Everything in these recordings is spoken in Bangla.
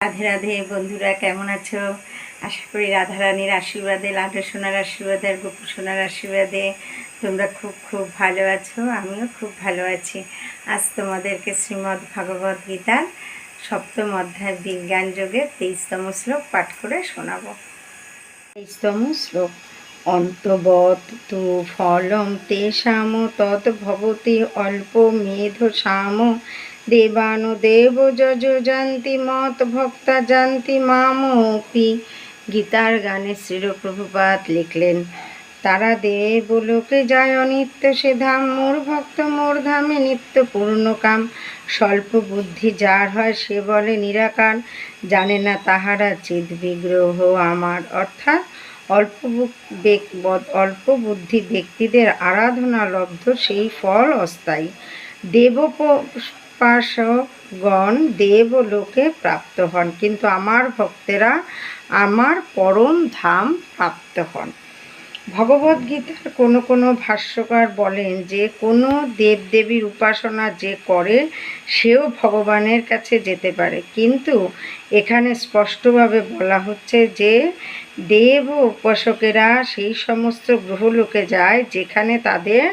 রাধে রাধে, বন্ধুরা কেমন আছো? আশা করি রাধারানীর আশীর্বাদে, লাড্ডু সোনার আশীর্বাদে, আর গোপু সোনার আশীর্বাদে তোমরা খুব খুব ভালো আছো, আমিও খুব ভালো আছি। আজ তোমাদেরকে শ্রীমদ্ ভগবদ গীতার সপ্তম অধ্যায় বিজ্ঞান যোগে তেইশতম শ্লোক পাঠ করে শোনাবো। তেইশতম শ্লোক, অন্তবৎ তু ফলম তেষাম তৎ ভবতি অল্প মেধসাম দেবানু দেব যজ জানতি মত ভক্তা জানতি মামপি। গীতার গানে শ্রীরপ্রভুপাত লিখলেন, তারা দেবলোকে যায় অনিত্য সে ধাম, মোর ভক্ত মোর ধামে নিত্য পূর্ণকাম স্বল্প বুদ্ধি যার হয় সে বলে নিরাকার, জানে না তাহারা চিদ বিগ্রহ আমার। অর্থাৎ অল্প অল্প বুদ্ধি ব্যক্তিদের আরাধনা লব্ধ, সেই ফল অস্থায়ী। দেবোপাসকগণ দেবলোকে প্রাপ্ত হন, কিন্তু আমার ভক্তেরা আমার পরম ধাম প্রাপ্ত হন। ভগবদ্গীতার কোনো কোনো ভাষ্যকার বলেন যে, কোনো দেবদেবীর উপাসনা যে করে, সেও ভগবানের কাছে যেতে পারে। কিন্তু এখানে স্পষ্টভাবে বলা হচ্ছে যে, দেব উপাসকেরা সেই সমস্ত গ্রহলোকে যায় যেখানে তাদের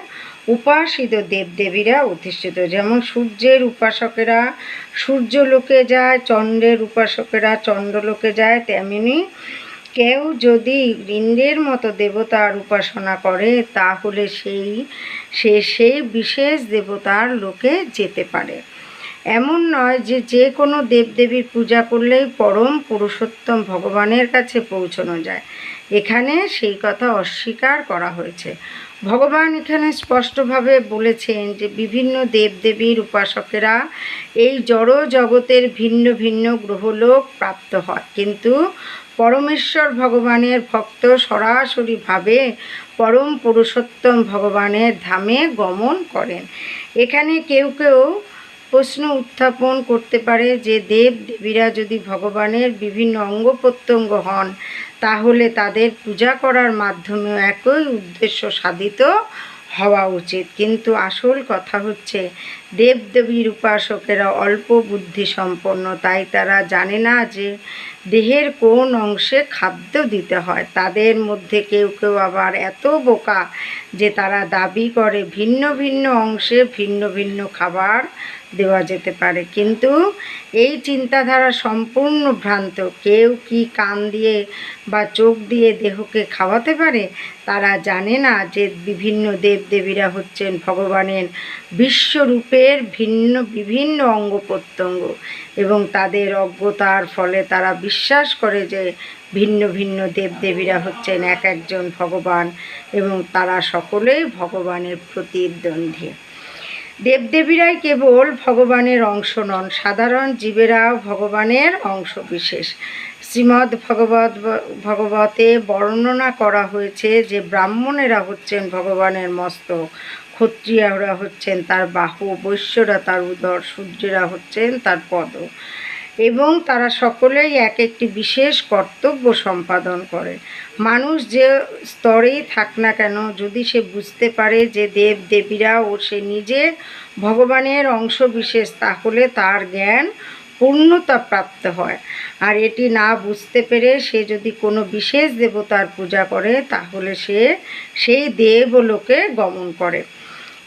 উপাসিত দেবদেবীরা অধিষ্ঠিত। যেমন সূর্যের উপাসকেরা সূর্যলোকে যায়, চন্দ্রের উপাসকেরা চন্দ্রলোকে যায়, তেমনি কেউ যদি ইন্দ্রের মতো দেবতার উপাসনা করে, তাহলে সেই, সে সেই বিশেষ দেবতার লোকে যেতে পারে। এমন নয় যে যে কোনো দেবদেবীর পূজা করলেই পরম পুরুষোত্তম ভগবানের কাছে পৌঁছানো যায়। এখানে সেই কথা অস্বীকার করা হয়েছে। ভগবান এখানে স্পষ্টভাবে বলেছেন যে বিভিন্ন দেবদেবীর উপাসকেরা এই জড় জগতের ভিন্ন ভিন্ন গ্রহলোক প্রাপ্ত হয় কিন্তু পরমেশ্বর ভগবানের ভক্ত সরাসরিভাবে পরম পুরুষোত্তম ভগবানের ধামে গমন করেন। এখানে কেউ কেউ প্রশ্ন উত্থাপন করতে পারে যে দেব দেবীরা যদি ভগবানের বিভিন্ন অঙ্গ প্রত্যঙ্গ হন, তাহলে তাদের পূজা করার মাধ্যমেও একই উদ্দেশ্য সাধিত হওয়া উচিত। কিন্তু আসল কথা হচ্ছে দেবদেবীর উপাসকেরা অল্প বুদ্ধি সম্পন্ন, তাই তারা জানে না যে দেহের কোন অংশে খাদ্য দিতে হয়। তাদের মধ্যে কেউ কেউ আবার এত বোকা যে তারা দাবি করে ভিন্ন ভিন্ন অংশে ভিন্ন ভিন্ন খাবার দেওয়া যেতে পারে। কিন্তু এই চিন্তাধারা সম্পূর্ণ ভ্রান্ত। কেউ কি কান দিয়ে বা চোখ দিয়ে দেহকে খাওয়াতে পারে? তারা জানে না যে বিভিন্ন দেবদেবীরা হচ্ছেন ভগবানের বিশ্বরূপের ভিন্ন, বিভিন্ন অঙ্গ প্রত্যঙ্গ এবং তাদের অজ্ঞতার ফলে তারা বিশ্বাস করে যে ভিন্ন ভিন্ন দেবদেবীরা হচ্ছেন এক একজন ভগবান এবং তারা সকলেই ভগবানের প্রতিদ্বন্দ্বী। দেবদেবীরাই কেবল ভগবানের অংশ নন, সাধারণ জীবেরাও ভগবানের অংশ বিশেষ। শ্রীমদ্ ভগবত ভগবতে বর্ণনা করা হয়েছে যে ব্রাহ্মণেরা হচ্ছেন ভগবানের মস্তক ক্ষত্রিয়রা হচ্ছেন, তার বাহু বৈশ্যরা, তার উদর সূর্যেরা হচ্ছেন, তার পদ। এবং তারা সকলেই এক একটি বিশেষ কর্তব্য সম্পাদন করে। মানুষ যে স্তরেই থাক না কেন, যদি সে বুঝতে পারে যে দেব দেবীরা ও সে নিজে ভগবানের অংশ বিশেষ তাহলে তার জ্ঞান পূর্ণতা প্রাপ্ত হয়। আর এটি না বুঝতে পেরে সে যদি কোনো বিশেষ দেবতার পূজা করে, তাহলে সে সেই দেবলোকে গমন করে।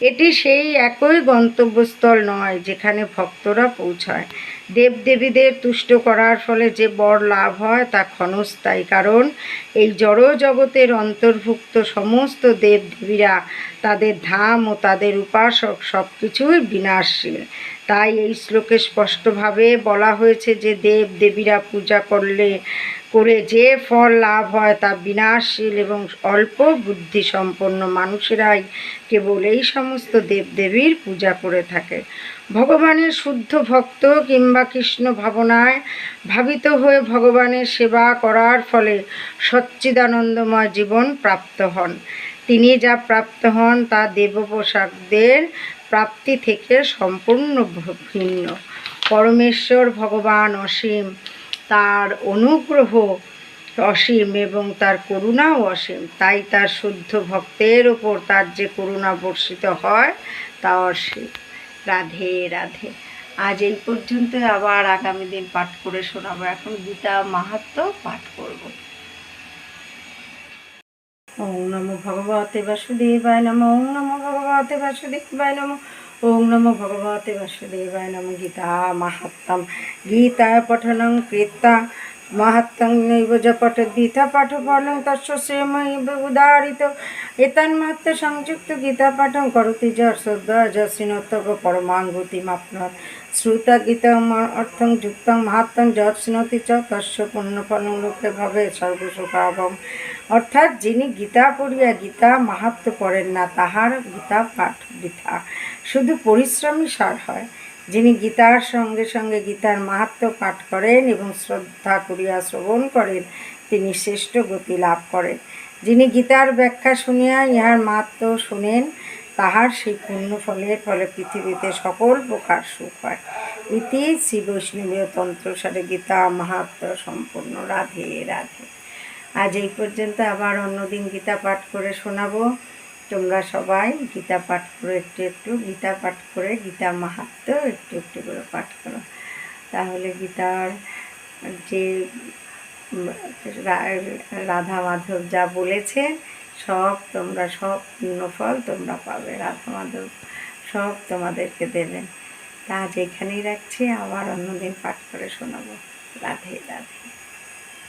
এটি সেই একই গন্তব্যস্থল নয় যেখানে ভক্তরা পৌঁছায়। দেবদেবীদের তুষ্ট করার ফলে যে বর লাভ হয় তা ক্ষণস্থায়ী, কারণ এই জড় জগতের অন্তর্ভুক্ত সমস্ত দেবদেবীরা তাদের ধাম ও তাদের উপাসক সব কিছুই বিনাশশীল। তাই এই শ্লোকে স্পষ্টভাবে বলা হয়েছে যে দেব দেবীরা পূজা করলে করে যে ফল লাভ হয় তা বিনাশশীল এবং অল্প বুদ্ধি সম্পন্ন মানুষেরাই কেবল এই সমস্ত দেবদেবীর পূজা করে থাকে। ভগবানের শুদ্ধ ভক্ত কিংবা কৃষ্ণ ভাবনায় ভাবিত হয়ে ভগবানের সেবা করার ফলে সচ্চিদানন্দময় জীবন প্রাপ্ত হন। তিনি যা প্রাপ্ত হন তা দেবপোষাকদের প্রাপ্তি থেকে সম্পূর্ণ ভিন্ন। পরমেশ্বর ভগবান অসীম তার অনুগ্রহ অসীম এবং তার করুণাও অসীম। তাই তার শুদ্ধ ভক্তের ওপর তার যে করুণা বর্ষিত হয়, তা অসীম। রাধে রাধে। আজ এই পর্যন্ত আবার আগামী দিন পাঠ করে শোনাবো। এখন গীতা মাহাত্ম পাঠ করব। ওম নমো ভগবতে বাসুদেবায় নম। ওম নমো ভগবতে বাসুদেবায় নম। ওম নমো ভগবতে বাসুদেবায় নম গীতা মাহাত্ম গীতা পঠনং কৃত্তা মাহাত্মং নৈব য পঠদ্গীতা পাঠফলং তস্য শ্রেমৈব উদারিত এতন্মাত্র সংযুক্ত গীতা পাঠং করতি য শ্রদ্ধা যশিনতব পরমাঙ্গুতিমাপ্নর শ্রুতা গীতা অর্থং যুক্তং মাহাত্মং যৎ শৃণোতি চ তস্য পুণ্যফলং লোকে ভবে সর্বসুখাভম। অর্থাৎ যিনি গীতা পড়িয়া গীতা মাহাত্ম করেন না, তাহার গীতা পাঠ বৃথা। শুধু পরিশ্রমই সার হয়। যিনি গীতার সঙ্গে সঙ্গে গীতার মাহাত্ম পাঠ করেন এবং শ্রদ্ধা করিয়া শ্রবণ করেন, তিনি শ্রেষ্ঠ গতি লাভ করেন। যিনি গীতার ব্যাখ্যা শুনিয়া ইহার মাহাত্ম শুনেন, তাহার সেই পুণ্য ফলের ফলে পৃথিবীতে সকল প্রকার সুখ হয়। ইতি শ্রী বৈষ্ণবীয় তন্ত্রসারে গীতা মাহাত্ম সম্পূর্ণ। রাধে রাধে। আজ এই পর্যন্ত আবার অন্যদিন গীতা পাঠ করে শোনাবো। তোমরা সবাই গীতা পাঠ করে, একটু একটু গীতা পাঠ করে, গীতা মাহাত্ম একটু একটু করে পাঠ করো। তাহলে গীতার যে রাধা মাধব যা বলেছে, সব তোমরা, সব ফল তোমরা পাবে। রাধা মাধব সব তোমাদেরকে দেবেন। তা আজ এখানেই রাখছি, আবার অন্যদিন পাঠ করে শোনাবো। রাধে রাধে।